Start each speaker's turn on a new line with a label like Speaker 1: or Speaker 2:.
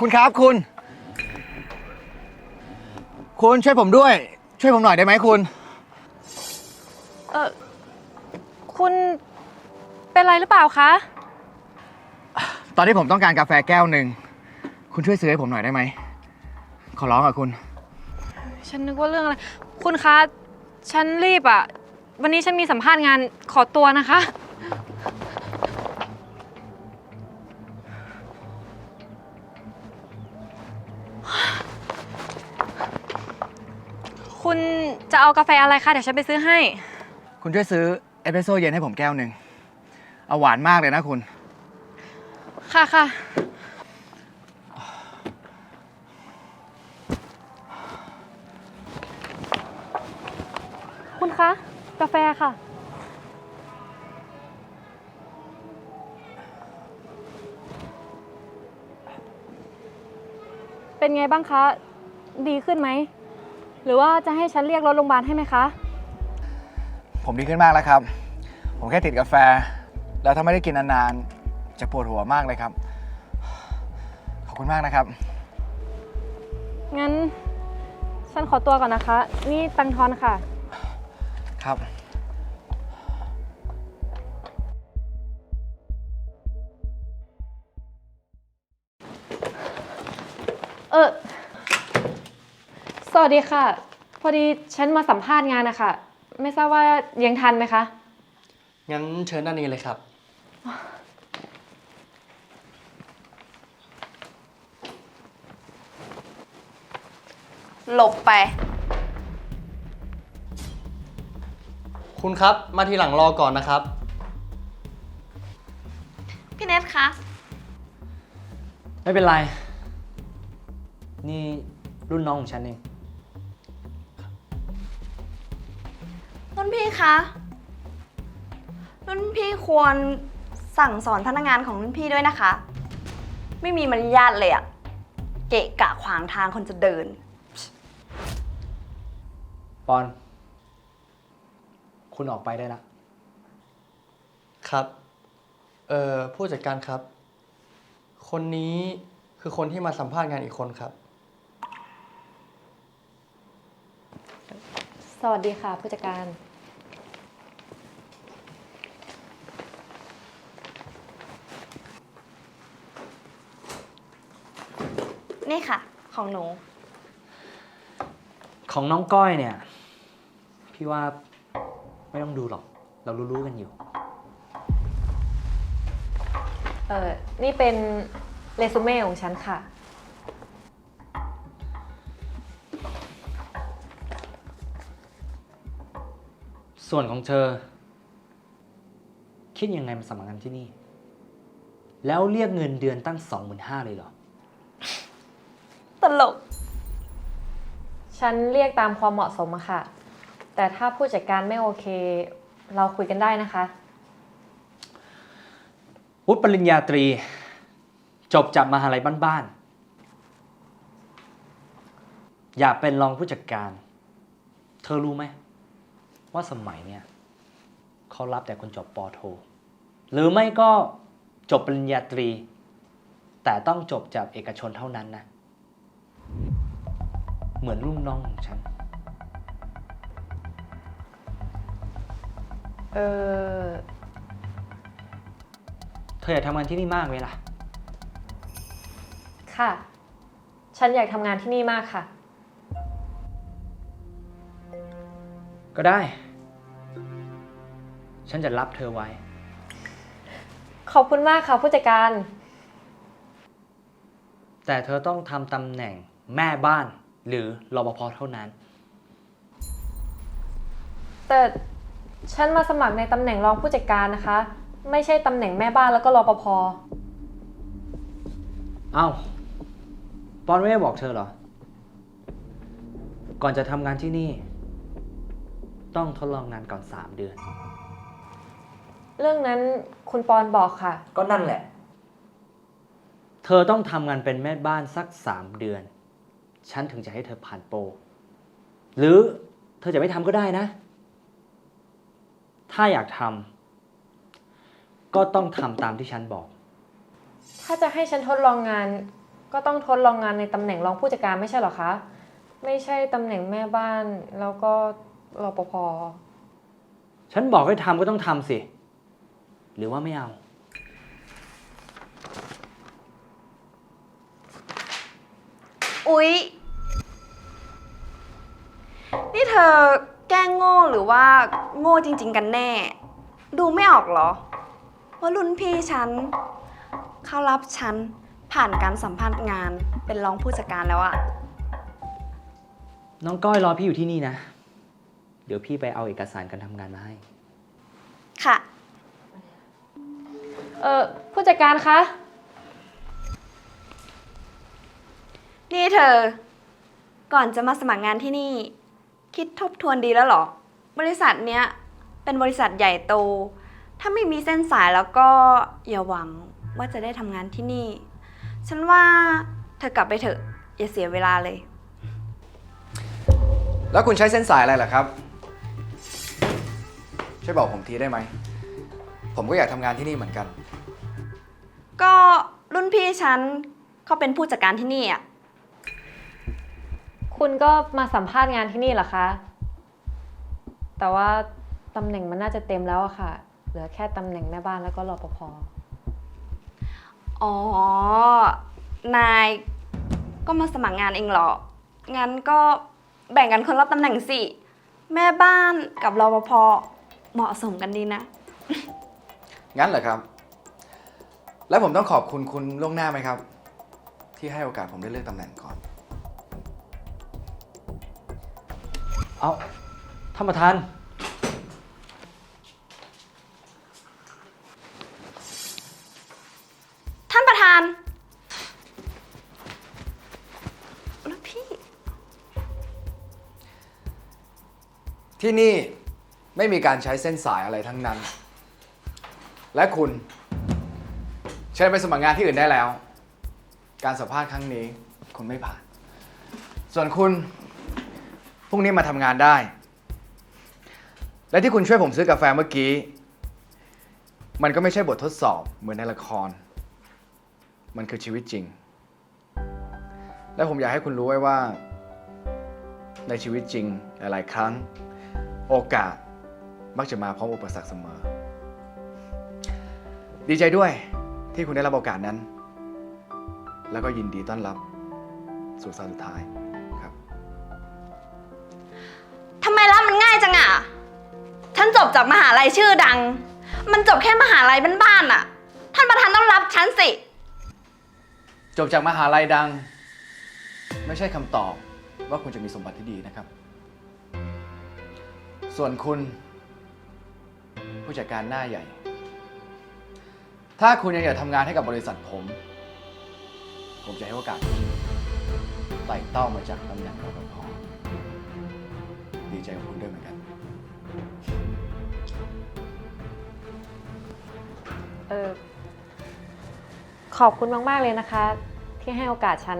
Speaker 1: คุณครับคุณ คุณช่วยผมด้วย ช่วยผมหน่อยได้ไหมคุณ
Speaker 2: เออคุณเป็นไรหรือเปล่าคะ
Speaker 1: ตอนนี้ผมต้องการกาแฟแก้วหนึ่ง คุณช่วยซื้อให้ผมหน่อยได้ไหม ขอร้องอะคุณ
Speaker 2: ฉันนึกว่าเรื่องอะไร คุณคะ ฉันรีบอะวันนี้ฉันมีสัมภาษณ์งานขอตัวนะคะ คุณจะเอากาแฟอะไรคะ เดี๋ยวฉันไปซื้อให้
Speaker 1: คุณช่วยซื้อเอสเปรสโซ่เย็นให้ผมแก้วหนึ่ง เอาหวานมากเลยนะคุณ
Speaker 2: ค่ะค่ะ คุณคะ กาแฟค่ะ เป็นไงบ้างคะ ดีขึ้นไหม หรือว่าจะให้ฉันเรียกรถโรงพยาบาลให้ไหมคะ
Speaker 1: ผมดีขึ้นมากแล้วครับ ผมแค่ติดกาแฟ แล้วถ้าไม่ได้กินนานๆ จะปวดหัวมากเลยครับ ขอบคุณมากนะครับ
Speaker 2: งั้น ฉันขอตัวก่อนนะคะ นี่ตังทอนค่ะ
Speaker 1: ครับ
Speaker 2: เออ สวัสดีค่ะ พอดีฉันมาสัมภาษณ์งานนะคะไม่ทราบว่ายังทันไหมคะ
Speaker 3: งั้นเชิญด้านนี้เลยครับ
Speaker 4: หลบไป
Speaker 3: คุณครับมาทีหลังรอก่อนนะครับ
Speaker 4: พี่เนทคะ
Speaker 5: ไม่เป็นไร นี่รุ่นน้องของฉันเอง
Speaker 4: พี่คะรุ่นพี่ควรสั่งสอนพนักงานของรุ่นพี่ด้วยนะคะ ไม่มีมารยาทเลยอะเกะกะขวางทางคนจะเดิน
Speaker 5: ปอน คุณออกไปได้ละ
Speaker 3: ครับ เอ่อ ผู้จัดการครับ คนนี้คือคนที่มาสัมภาษณ์งานอีกคนครับ
Speaker 2: สวัสดีค่ะผู้จัดการ
Speaker 4: นี่ค่ะ ของหนู
Speaker 5: ของน้องก้อยเนี่ย พี่ว่าไม่ต้องดูหรอก เรารู้ๆกันอยู่
Speaker 2: เออนี่เป็นเรซูเม่ของฉันค่ะ
Speaker 5: ส่วนของเธอ คิดยังไงมาสมัครงานที่นี่ แล้วเรียกเงินเดือนตั้ง 25,000เลยเหรอ
Speaker 4: ต ลก
Speaker 2: ฉันเรียกตามความเหมาะสมอะค่ะ แต่ถ้าผู้จัดการไม่โอเค เราคุยกันได้นะคะ
Speaker 5: วุฒิปริญญาตรี จบจากมหาลัยบ้านๆ อยากเป็นรองผู้จัดการ เธอรู้ไหม ว่าสมัยเนี่ยเขารับแต่คนจบปอโท หรือไม่ก็จบปริญญาตรี แต่ต้องจบจากเอกชนเท่านั้นนะ เหมือนรุ่นน้องของฉัน
Speaker 2: เออ
Speaker 5: เธออยากทำงานที่นี่มากไหมล่ะ
Speaker 2: ค่ะ ฉันอยากทำงานที่นี่มากค่ะ
Speaker 5: ก็ได้ ฉันจะรับเธอไว้
Speaker 2: ขอบคุณมากค่ะผู้จัดการ
Speaker 5: แต่เธอต้องทำตำแหน่งแม่บ้าน หรือรปภเท่านั้น
Speaker 2: แต่ฉันมาสมัครในตำแหน่งรองผู้จัดการนะคะ ไม่ใช่ตำแหน่งแม่บ้านแล้วก็รปภ
Speaker 5: เอ้าปอนไม่ได้บอกเธอเหรอ ก่อนจะทำงานที่นี่ ต้องทดลองงานก่อน 3 เดือน
Speaker 2: เรื่องนั้นคุณปอนบอกค่ะ
Speaker 5: ก็นั่นแหละ เธอต้องทำงานเป็นแม่บ้านสัก 3 เดือน ฉันถึงจะให้เธอผ่านโปรหรือเธอจะไม่ทำก็ได้นะ ถ้าอยากทำก็ต้องทำตามที่ฉันบอก
Speaker 2: ถ้าจะให้ฉันทดลองงาน ก็ต้องทดลองงานในตำแหน่งรองผู้จัดการไม่ใช่เหรอคะ ไม่ใช่ตำแหน่งแม่บ้านแล้วก็รปภ
Speaker 5: ฉันบอกให้ทำก็ต้องทำสิ หรือว่าไม่เอา
Speaker 4: อุ๊ย นี่เธอแกล้งโง่หรือว่าโง่จริง ๆ กันแน่ ดูไม่ออกเหรอ ว่ารุ่นพี่ฉัน เขารับฉัน ผ่านการสัมภาษณ์งานเป็นรองผู้จัดการแล้วอะ
Speaker 5: น้องก้อยรอพี่อยู่ที่นี่นะ เดี๋ยวพี่ไปเอาเอกสารการทำงานมาให้
Speaker 4: ค่ะ
Speaker 2: เออผู้จัดการคะ
Speaker 4: นี่เธอ ก่อนจะมาสมัครงานที่นี่ คิดทบทวนดีแล้วเหรอ บริษัทเนี้ยเป็นบริษัทใหญ่โต ถ้าไม่มีเส้นสายแล้วก็อย่าหวังว่าจะได้ทำงานที่นี่ ฉันว่าเธอกลับไปเถอะ อย่าเสียเวลาเลย
Speaker 1: แล้วคุณใช้เส้นสายอะไรล่ะครับ ช่วยบอกผมทีได้ไหม ผมก็อยากทำงานที่นี่เหมือนกัน
Speaker 4: ก็รุ่นพี่ฉันเขาเป็นผู้จัดการที่นี่อะ
Speaker 2: คุณก็มาสัมภาษณ์งานที่นี่เหรอคะ แต่ว่าตำแหน่งมันน่าจะเต็มแล้วอะค่ะ เหลือแค่ตำแหน่งแม่บ้านแล้วก็รปภ
Speaker 4: อ๋อ นายก็มาสมัครงานเองเหรอ งั้นก็แบ่งกันคนละตำแหน่งสิ แม่บ้านกับรปภเหมาะสมกันดีนะ
Speaker 1: งั้นเหรอครับ แล้วผมต้องขอบคุณคุณล่วงหน้าไหมครับ ที่ให้โอกาสผมได้เลือกตำแหน่งก่อน
Speaker 5: เอาท่านประธาน
Speaker 4: ท่านประธานแล้วพี่
Speaker 1: ที่นี่ไม่มีการใช้เส้นสายอะไรทั้งนั้น และคุณเชิญไปสมัครงานที่อื่นได้แล้ว การสัมภาษณ์ครั้งนี้คุณไม่ผ่าน ส่วนคุณ พรุ่งนี้มาทำงานได้ และที่คุณช่วยผมซื้อกาแฟเมื่อกี้ มันก็ไม่ใช่บททดสอบเหมือนในละคร มันคือชีวิตจริง และผมอยากให้คุณรู้ไว้ว่า ในชีวิตจริงหลาย ๆ ครั้ง โอกาสมักจะมาพร้อมอุปสรรคเสมอ ดีใจด้วยที่คุณได้รับโอกาสนั้น แล้วก็ยินดีต้อนรับสู่สาสุดท้าย
Speaker 4: จบจากมหาลัยชื่อดัง มันจบแค่มหาลัยบ้านๆอะท่านประธานต้องรับฉันสิ
Speaker 1: จบจากมหาลัยดัง ไม่ใช่คำตอบว่าคุณจะมีสมบัติที่ดีนะครับ ส่วนคุณ ผู้จัดการหน้าใหญ่ ถ้าคุณยังอยากทำงานให้กับบริษัทผม ผมจะให้โอกาสคุณไต่เต้ามาจากตำแหน่งรปภดีใจกับคุณด้วยเหมือนกัน
Speaker 2: เออขอบคุณมาก ๆ เลยนะคะ ที่ให้โอกาสฉัน